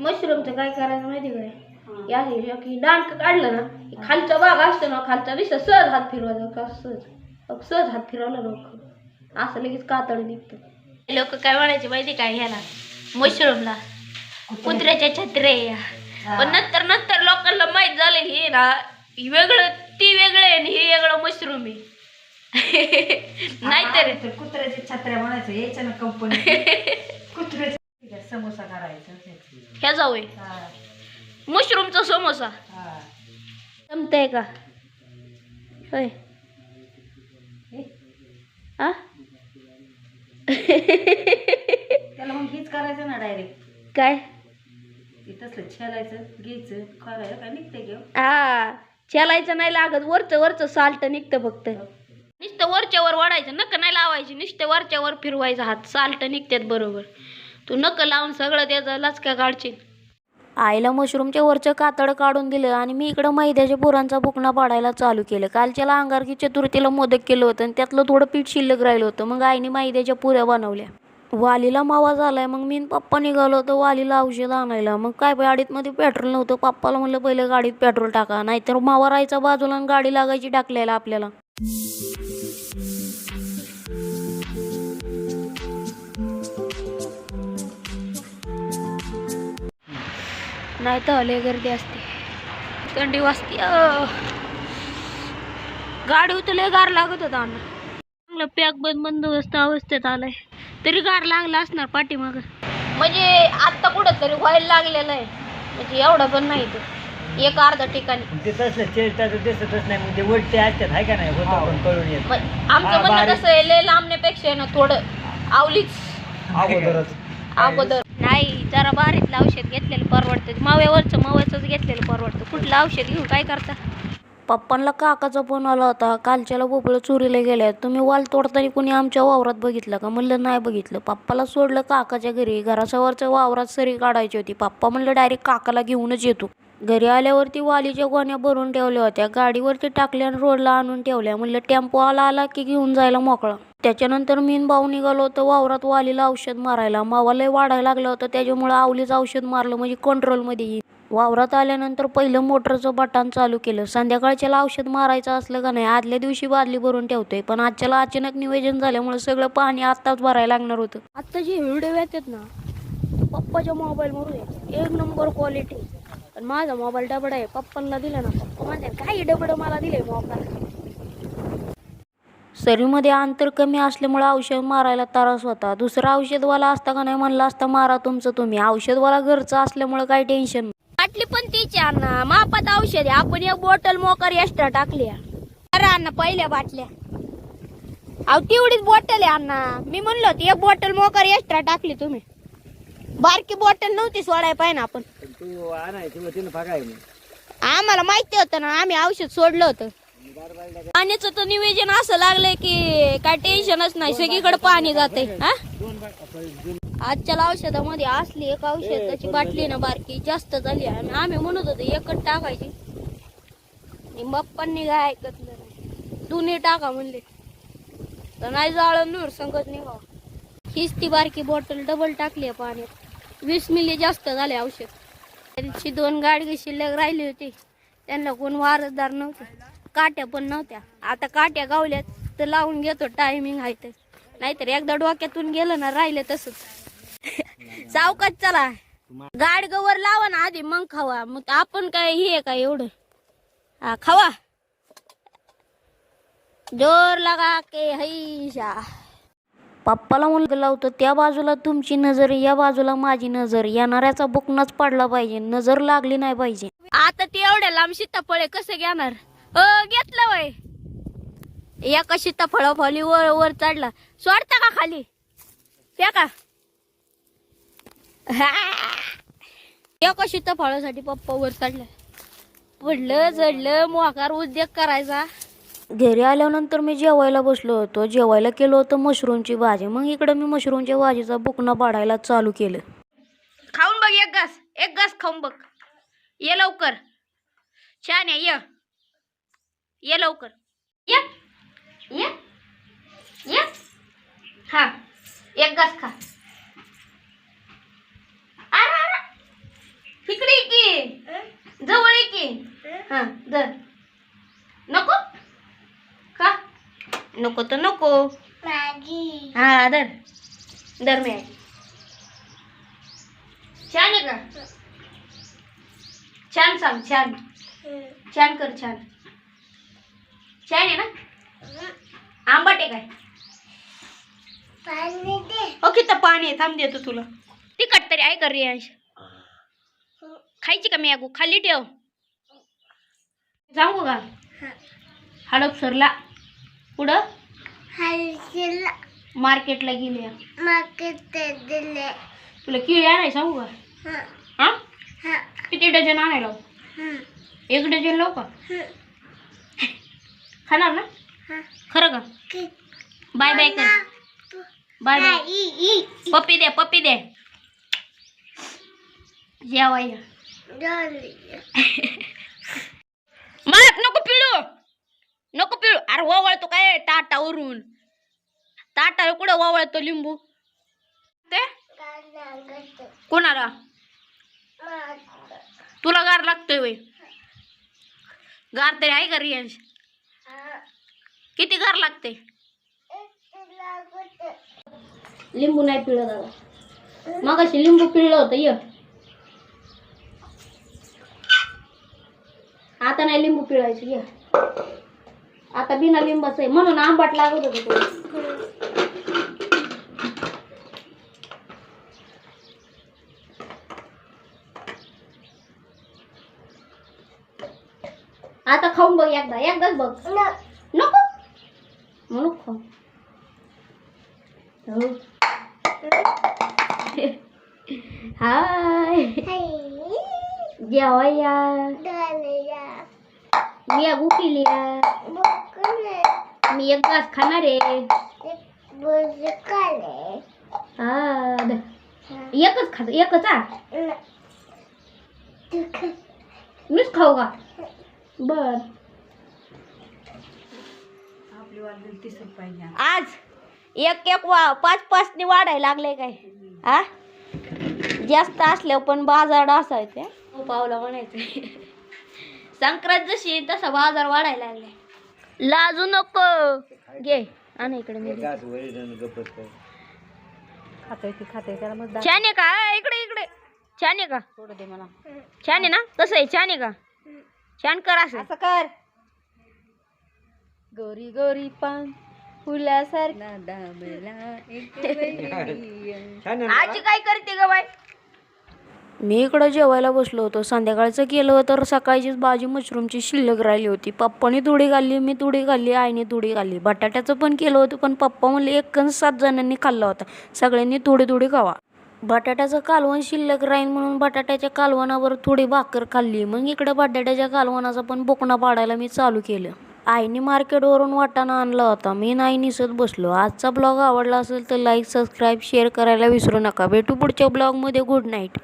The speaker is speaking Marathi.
मशरूमचं काय करायचं माहिती काय या की डांक काढलं ना की खालचा भाग असतो ना खालचा दिसत सहज हात फिरवायचा का सहज? सहज हात फिरवला लोक. असं लगेच कातड निघतं. लोक काय म्हणायचे माहिती काय ह्याला? मशरूमला. कुत्र्याच्या छत्र्या. पण नंतर नंतर लोकांना माहीत झालं की हे ना वेगळं ती वेगळं आहे आणि हे वेगळं मशरूम आहे. नाहीतर तर कुत्र्याच्या छत्र्या म्हणायचं यायचं ना कंपनी कुत्र्याच्या समोसा करायचा ह्या जाऊ मशरूमचा समोसा. जमतंय का? होय. त्याला मग हीच करायचं ना डायरेक्ट काय? तसलं छेलायचं घ्यायचं करायला काय निघते घेऊ हा? चालायचं नाही लागत वरचं वरचं साल्ट निघतं फक्त. नुसतं वरच्या वर वाढायचं नक नाही लावायची नुसतं वरच्या वर फिरवायचं हात साल्ट निघतात बरोबर. तू नक लावून सगळं त्याचा लचक्या काढशील आईला मशरूमच्या वरचं कातड काढून दिलं आणि मी इकडं मैद्याच्या पुरांचा बुकणा पाडायला चालू केलं. कालच्याला अंगारकी चतुर्थीला मोदक केलं होतं आणि त्यातलं थोडं पीठ शिल्लक राहिलं होतं. मग आईने मैद्याच्या पुऱ्या बनवल्या. वालीला मावा झालाय मग मी पप्पा निघालो होतो वालीला औषध आणायला. मग काय गाडीतमध्ये पेट्रोल नव्हतं. पप्पाला म्हणलं पहिलं गाडीत पेट्रोल टाका नाहीतर मावा राहायचा बाजूला आणि गाडी लागायची टाकलेला आपल्याला. नाही तर लय गर्दी असते. थंडी वाजते. गाडी होतं लय गार लागत होता अण्णा चांगलं पॅक बंद बंदोबस्त अवस्थेत आलाय. तरी गार लागला असणार पाठीमाग. म्हणजे आत्ता कुठं तरी व्हायला लागलेलं आहे. म्हणजे एवढं पण नाही तो एक अर्धा ठिकाणी. ते तसलं चेष्टाचं दिसतच नाही. मग ते उलटे असतात. हाय का नाही? होतं पण कळून येत मग आमचं म्हणणं. कसं आहे लय लांबण्यापेक्षा आहे ना थोडं आवलीच. अगोदरच. अगोदर. नाही जरा बारीतलं औषध घेतलेलं परवडतं. माव्यावरचं माव्याचंच घेतलेलं परवडतं. कुठलं औषध घेऊ काय करता? पप्पांना काकाचा फोन आला होता. कालच्याला भोपळं चोरीला गेल्या तुम्ही वाल तोडताना कुणी आमच्या वावरात बघितलं का? म्हणलं नाही बघितलं. पप्पाला सोडलं काकाच्या घरी. घरासवरच्या वावरात सरी काढायची होती. पप्पा म्हणलं डायरेक्ट काकाला घेऊनच येतो. घरी आल्यावरती वालीच्या गोण्या भरून ठेवल्या होत्या. गाडीवरती टाकल्या आणि रोडला आणून ठेवल्या. म्हणलं टेम्पो आला आला की घेऊन जायला मोकळा. त्याच्यानंतर मी भाऊ निघालो होतो वावरात वालीला औषध मारायला. मावा लय वाढायला लागलं होतं त्याच्यामुळं आवलीचं औषध मारलं म्हणजे कंट्रोलमध्ये येईल. वावरात आल्यानंतर पहिलं मोटरचं बटन चालू केलं. संध्याकाळच्याला औषध मारायचं असलं का नाही आदल्या दिवशी बादली भरून ठेवतोय. पण आजच्याला अचानक नियोजन झाल्यामुळे सगळं पाणी आत्ताच भरायला लागणार होतं. आत्ता जे व्हिडिओ येतात ना पप्पाच्या मोबाईलवरून एक नंबर क्वालिटी पण माझा मोबाईल डबडा आहे. पप्पांना दिला ना पप्पा म्हणते काही डबडं मला दिले मोबाईल शरीरमध्ये अंतर कमी असल्यामुळे औषध मारायला त्रास होता. दुसरा औषधवाला असता का नाही म्हणलं असता मारा तुमचं तुम्ही. औषधवाला घरचं असल्यामुळे काही टेन्शन बाटली पण तीच आहे अण्णा. मापात औषध आहे. आपण एक बॉटल मोकर एक्स्ट्रा टाकली अरे अण्णा पहिल्या बाटल्या. अहो तेवढीच बॉटल आहे अण्णा. मी म्हणलो होती एक बॉटल मोकर एक्स्ट्रा टाकली तुम्ही. बारकी बॉटल नव्हती सोडाय पाहिजे आपण. तू आणायची तिनं बघायला आम्हाला माहिती होतं ना आम्ही औषध सोडलं होतं. पाण्याचं तर निवेदन असं लागलंय की काय टेन्शनच नाही सगळीकडे पाणी जाते आजच्या औषधामध्ये असली एक औषधाची बाटली ना बारकी जास्त झाली आणि आम्ही म्हणत होतो एकच टाकायची. आणि बाप्पांनी काय ऐकतलं नाही. दोन्ही टाका म्हणले. तर नाही जाळं नूर संगत निघा हीच ती बारकी बॉटल डबल टाकली आहे पाण्यात. वीस मिली जास्त झाले औषध. त्यांची दोन गाडगे शिल्लक राहिली होती. त्यांना कोण वारसदार नव्हते. काट्या पण नव्हत्या. आता काट्या गावल्यात तर लावून घेतो टायमिंग आहे तर. नाहीतर एकदा डोक्यातून गेलं ना राहिलं तसंच. सावकाश चला. गाड गवर लावा ना आधी मग खावा. मग आपण काय हे आहे का एवढं? हा खावा. जोर लगा के हैशा पप्पाला मुलगा लावतो त्या बाजूला तुमची नजर या बाजूला माझी नजर. येणाऱ्याचा बुकनाच पडला पाहिजे. नजर लागली नाही पाहिजे. आता ते एवढ्या लांब सीताफळे कसं घेणार? घेतलं वय. एका सीताफळ फळी वर वर चढला. सोडता का खाली? फेका एका सीताफळासाठी पप्पा वर चढला. पडलं चढलं मोकार उद्योग करायचा. घरी आल्यानंतर मी जेवायला बसलो होतो. जेवायला केलं होतं मशरूमची भाजी. मग इकडं मी मशरूमच्या भाजीचा बुकना पाडायला चालू केलं. खाऊन बघ एक घास. एक घास खाऊन बघ. ये लवकर. छान आहे ये. ये लवकर. ये. ये. ये. हा. एक घास खा. अरे अरे. तिकडे की. जवळ की. हा दर नको. का नको तर नको. हा दर धर मी छान आहे का? छान सांग छान. छान कर छान. छान आहे ना? आंबट आहे काय? ओके तर पाणी आहे थांब देतो तुला. तिखट तरी आहे कर रियांश? खायची का मॅगू खाली ठेव. सांगू का हडपसरला पुढं? मार्केटला गेली. तुला किळी आणाय सांगू का? हा. किती डझन आणायला? लावू? एक डझन लावू का? खाणार ना? खरं का? बाय बाय कर. Bye bye. पप्पी दे पप्पी दे. जेवाय मला नको पिळू. नको पिळू. अरे वळतो काय? ताटावरून ताटा कुठं वळतो लिंबू? ते? कोणाला? तुला गार लागतोय वय. गार तरी आहे का रियांश किती घर लागते? लिंबू नाही पिळलं दादा मग लिंबू पिळलं होतं ये. आता नाही लिंबू पिळायचं ये. आता बिना लिंबाचं आहे. म्हणून आंबाट लागत होतं खाऊन बघ एकदा एकदाच बघ नको म्हणून खाऊ. हाय जेवाया मी अगू केली मी एक घास खाणार आहे हा एकच खा एकच आ मीच खाऊ का बर. आपली रुपयाने आज एक एक वा पाच पाचने वाढायला लागले काय? हा जास्त असल्यावर पण बाजार असायचे पावला म्हणायचं. संक्रांत जशी तसा बाजार वाढायला लागले लाजू नको. घे आण इकडे मी खातोय ती खातोय त्याला मग छान आहे का? इकडे इकडे. छान आहे का? थोडं दे मला. छान आहे ना? कसं आहे? छान आहे का? छान कर असं. असं कर. गोरी गोरी पान फुलासारखा. दाबला एक आजी काय करते ग बाय मी इकडं जेवायला बसलो होतो. संध्याकाळचं केलं तर सकाळचीच भाजी मशरूमची शिल्लक राहिली होती. पप्पाने थोडी खाल्ली मी थोडी खाल्ली आईने थोडी खाल्ली बटाट्याचं पण केलं होतं पण पप्पा म्हणले एक कंस सात जणांनी खाल्ला होता. सगळ्यांनी थोडी थोडी खावा. बटाट्याचं कालवण शिल्लक राहीन म्हणून बटाट्याच्या कालवणावर थोडी भाकर खाल्ली. मग इकडं बटाट्याच्या कालवणाचा पण बोकणा पाडायला मी चालू केलं. आईने मार्केटवरून वाटाणा आणला होता. मी नाही निसत बसलो. आजचा ब्लॉग आवडला असेल तर लाईक सबस्क्राईब शेअर करायला विसरू नका. भेटू पुढच्या ब्लॉगमध्ये. Good night